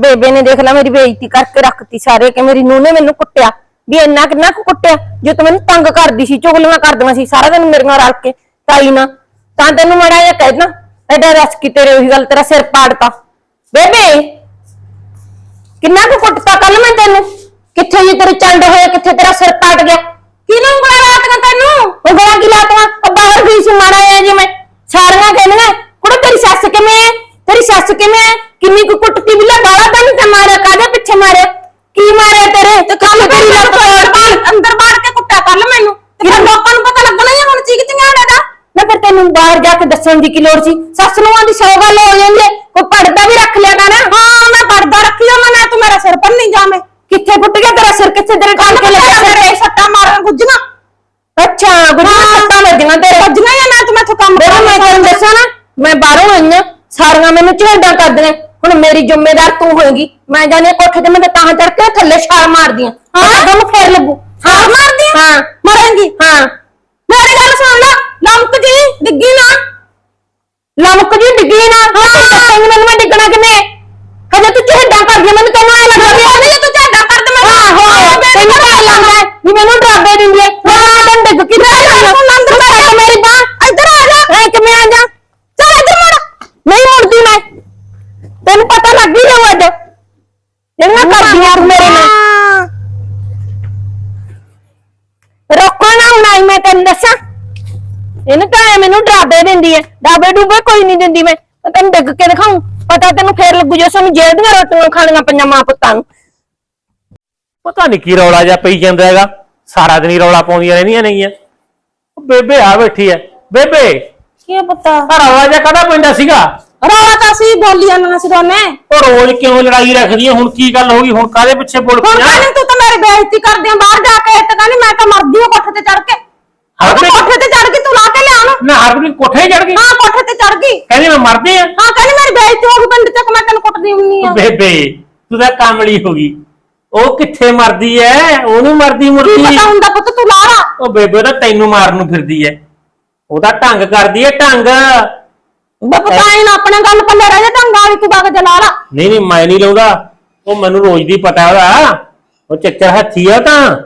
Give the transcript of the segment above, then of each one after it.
ਬੇਬੇ ਨੇ ਦੇਖ ਲੈ ਮੇਰੀ ਬੇਇੱਜ਼ਤੀ ਕਰਕੇ ਰੱਖਤੀ ਸਾਰੇ ਕਿ ਮੇਰੀ ਨੂੰਹ ਨੇ ਮੈਨੂੰ ਕੁੱਟਿਆ। ਵੀ ਇੰਨਾ ਕਿੰਨਾ ਕੁ ਕੁੱਟਿਆ? ਜੋ ਤੂੰ ਮੈਨੂੰ ਤੰਗ ਕਰਦੀ ਸੀ, ਚੁਗਲੀਆਂ ਕਰਦੀਆਂ ਸੀ, ਸਾਰਾ ਦਿਨ ਮੇਰੀਆਂ ਰਲ ਕੇ, ਤਾਈ ਨਾ ਤਾਂ ਤੈਨੂੰ ਮੜਾ ਜਿਹਾ ਕਹਿਣਾ ਐਡਾ ਰਸ ਕੀ ਤੇਰੇ ਉਹੀ ਗੱਲ, ਤੇਰਾ ਸਿਰ ਪਾੜਤਾ। ਬੇਬੇ, ਕਿੰਨਾ ਕੁ ਕੁੱਟਤਾ ਕੱਲ ਮੈਂ ਤੈਨੂੰ? ਕਿੱਥੇ ਜੀ ਤੇਰੇ ਚੰਡ ਹੋਏ, ਕਿੱਥੇ ਤੇਰਾ ਸਿਰ ਪਾਟ ਗਿਆ? ਕਿਹਨੂੰ ਉਂਗਲਾਂ ਲਾਤੀਆਂ ਤੈਨੂੰ? ਉਂਗਲਾਂ ਕੀ ਲਾਤੀਆਂ? ਉਹ ਬਾਹਰ ਗਈ ਸੀ ਮਾੜਾ ਜਿਹਾ ਜਿਵੇਂ ਸਾਰੀਆਂ ਕਹਿੰਦੀਆਂ, ਕੁੜੇ ਤੇਰੀ ਸੱਸ ਕਿਵੇਂ ਹੈ? ਤੇਰੀ ਸੱਸ ਕਿਵੇਂ ਹੈ? ਕਿੰਨੀ ਕੁ ਕੁੱਟਤੀ ਬਿੱਲਾ ਬਾਲਾ ਤਾਂ ਨਹੀਂ ਤੇ ਮਾਰਿਆ ਕਾਹਦੇ ਪਿੱਛੇ ਮਾਰਿਆ ਕੀ ਮਾਰਿਆ ਤੇਰੇ ਤੇ ਕੱਲ ਤੇਰੀ ਲੱਤ ਤੋੜ ਅੰਦਰ ਬਾੜ ਕੇ ਕੁੱਟਿਆ ਕੱਲ ਮੈਨੂੰ ਤੇ ਫਿਰ ਲੋਕਾਂ ਨੂੰ ਪਤਾ ਲੱਗਣਾ ਹੀ ਆ ਹੁਣ ਚੀਕਤੀਆਂ ਨੇ ਦਾ ਮੈਂ ਫਿਰ ਤੈਨੂੰ ਬਾਹਰ ਜਾ ਕੇ ਦੱਸਣ ਦੀ ਕੀ ਲੋੜ ਸੀ? ਸੱਸ ਨੂੰ ਆਂਦੀ ਸੌ ਗੱਲ ਹੋ ਜਾਂਦੀ ਹੈ। ਕੋਈ ਪੜਦਾ ਵੀ ਰੱਖ ਲਿਆ ਕਰ। ਹਾਂ ਮੈਂ ਪੜਦਾ ਰੱਖੀ ਆ ਮੈਂ ਤੂੰ ਮੇਰਾ ਸਿਰ ਪੰਨੀ ਜਾਵੇਂ। ਕਿੱਥੇ ਫੁੱਟ ਗਿਆ ਤੇਰਾ ਸਿਰ? ਕਿੱਥੇ ਤੇਰੇ ਟਾਂਕੇ ਲੱਗੇ ਤੇਰੇ ਸੱਟਾਂ ਮਾਰਨ ਗੁੱਜੀਆਂ। ਅੱਛਾ ਗੁੱਜੀਆਂ ਸੱਟਾਂ ਵੱਜੀਆਂ ਤੇਰੇ। ਵੱਜੀਆਂ ਜਾਂ ਨਾ ਤੂੰ ਮੈਥੋਂ ਕੰਮ ਕਰ ਮੈਂ ਤੈਨੂੰ ਦੱਸਾਂ ਨਾ ਮੈਂ ਬਾਹਰੋਂ ਆਈ ਆਂ ਸਾਰੀਆਂ ਮੈਨੂੰ ਝੇਡਾਂ ਕਰਦੀਆਂ। ਹੁਣ ਮੇਰੀ ਜ਼ਿੰਮੇਦਾਰ ਤੂੰ ਹੋਏਗੀ। ਮੈਂ ਜਾਣੇ ਕੋਠੇ ਤੇ ਮੈਂ ਤਾਂ ਚੜ ਕੇ ਥੱਲੇ ਛਾਲ ਮਾਰਦੀਆਂ ਹਾਂ। ਤੁਹਾਨੂੰ ਫੇਰ ਲੱਗੂ। ਛਾਲ ਮਾਰਦੀ ਹਾਂ। ਮਾਰਾਂਗੀ? ਹਾਂ। ਮੇਰੀ ਗੱਲ ਸੁਣ ਲੈ। ਲੰਕ ਜੀ ਡਿੱਗੀ ਨਾ। ਲੰਕ ਜੀ ਡਿੱਗੀ ਨਾ। ਹਾਂ। ਮੈਨੂੰ ਮੈਂ ਡਿੱਗਣਾ ਕਿਵੇਂ ਹਜੇ ਤੂੰ ਝੇਡਾਂ ਕਰਦੀ ਆਂ, ਮੈਨੂੰ ਤੈਨੂੰ ਐ ਲੱਗਦਾ ਵੀ ਨਹੀਂ ਤੂੰ ਝੇਡਾਂ ਕਰਦ ਮੈਂ ਆਹੋ ਤੈਨੂੰ ਤਾਂ ਐਂ ਲੱਗਦਾ ਹੈ ਵੀ ਮੈਨੂੰ ਡਰਾਬੇ ਦਿੰਦੀ ਐ ਮੈਂ ਤੈਨੂੰ ਡਿੱਗ ਕੇ ਨਾ ਤੂੰ ਨੰਦ ਪਾ ਮੇਰੀ ਬਾਹ ਇੱਧਰ ਆ ਜਾ ਐ ਕਿਵੇਂ ਆ ਜਾ ਚੱਲ ਇੱਧਰ ਮੁੜ ਨਹੀਂ ਮੁੜਦੀ ਮੈਂ ਤੈਨੂੰ ਪਤਾ ਲੱਗ ਹੀ ਜਾਊ ਅੱਜ ਜਿਹੜੀਆਂ ਕਰਦੀਆਂ ਤੂੰ ਮੇਰੇ ਨਾਲ ਰੋਕੋ ਨਾ ਹੁਣ ਆਈ ਮੈਂ ਤੈਨੂੰ ਦੱਸਾਂ ਇਹਨੂੰ ਤਾਂ ਐਂ ਮੈਨੂੰ ਡਰਾਬੇ ਦਿੰਦੀ ਐ ਡਾਬੇ ਡੂਬੇ ਕੋਈ ਨਹੀਂ ਦਿੰਦੀ ਮੈਂ। ਮੈਂ ਤੈਨੂੰ ਡਿੱਗ ਕੇ ਦਿਖਾਉਂ। ਪਤਾ ਤੈਨੂੰ ਫੇਰ ਲੱਗੂ ਜੇ ਸਾਨੂੰ ਜੇਲ੍ਹ ਦੀਆਂ ਰੋਟੀਆਂ ਖਾਣੀਆਂ ਪਈਆਂ ਮਾਂ ਪੁੱਤਾਂ ਨੂੰ। ਪਤਾ ਨਹੀਂ ਕੀ ਰੌਲਾ ਜਿਹਾ ਪਈ ਜਾਂਦਾ ਹੈਗਾ। ਸਾਰਾ ਦਿਨ ਹੀ ਰੌਲਾ ਪਾਉਂਦੀਆਂ ਰਹਿੰਦੀਆਂ ਨੇਗੀਆਂ। ਉਹ ਬੇਬੇ ਆ ਬੈਠੀ ਐ। ਬੇਬੇ! ਕੀ ਪਤਾ? ਆ ਰੌਲਾ ਜਿਹਾ ਕਦਾ ਪੈਂਦਾ ਸੀਗਾ? ਰੌਲਾ ਤਾਂ ਸੀ ਬੋਲੀਆਂ ਨਾ ਸੀ ਦੋਨੇ। ਉਹ ਰੋਜ਼ ਕਿਉਂ ਲੜਾਈ ਰੱਖਦੀ ਐ? ਹੁਣ ਕੀ ਗੱਲ ਹੋ ਗਈ? ਹੁਣ ਕਾਦੇ ਪਿੱਛੇ ਬੋਲ ਹੁਣ ਕਹਿੰਦੀ ਤੂੰ ਤਾਂ ਮੇਰੀ ਬੇਇੱਜ਼ਤੀ ਕਰਦੀ ਆਂ ਬਾਹਰ ਜਾ ਕੇ ਤੇ ਕਹਿੰਦੀ ਮੈਂ ਤਾਂ ਮਰਦੀ ਹਾਂ ਕੋਠੇ ਤੇ ਚੜ ਕੇ। ਹਰਪ੍ਰੀਤ- ਕੋਠੇ ਤੇ ਚੜ ਕੇ ਤੂੰ ਲਾ ਕੇ ਲਿਆ ਉਹਨੂੰ ਨਾ ਹਰਪ੍ਰੀਤ ਕੋਠੇ ਚੜ ਗਈ। ਹਾਂ ਕੋਠੇ ਤੇ ਚੜ ਗਈ। ਕਹਿੰਦੀ ਮੈਂ ਮਰਦੀ ਆ। ਹਾਂ ਕਹਿੰਦੀ ਮੇਰੀ ਬੇਇੱਜ਼ਤੀ ਹੋ ਗਈ ਪਿੰਡ ਤੱਕ ਮੈਂ ਤੈਨੂੰ ਕੁੱਟਦੀ ਹੁੰਨੀ ਆ। ਬੇਬੇ ਤੂੰ ਤਾਂ ਕਾਮਲੀ ਹੋ ਗਈ। ਉਹ ਕਿੱਥੇ ਮਰਦੀ ਐ? ਉਹਨੂੰ ਮਰਦੀ ਕੀ ਮੁਰਦੀ। ਪਤਾ ਹੁੰਦਾ ਪੁੱਤ ਤੂੰ ਲਾ ਲਾ। ਉਹ ਬੇਬੇ ਤਾਂ ਤੈਨੂੰ ਮਾਰਨ ਨੂੰ ਫਿਰਦੀ ਐ। ਉਹ ਤਾਂ ਢੰਗ ਕਰਦੀ ਐ ਢੰਗ। ਬੇ ਪਤਾ ਹੀ ਨਾ ਆਪਣੇ ਗੱਲ ਪੱਲੇ ਰਹਿ ਜਾ ਢੰਗਾ ਵੀ ਤੂੰ ਬਗ ਜਲਾ ਲਾ ਨਹੀਂ ਨਹੀਂ ਮੈਂ ਨਹੀਂ ਲਾਉਂਦਾ। ਉਹ ਮੈਨੂੰ ਰੋਜ਼ ਦੀ ਪਤਾ ਉਹਦਾ। ਉਹ ਚੱਕਰ ਹੱਥੀ ਆ ਤਾਂ।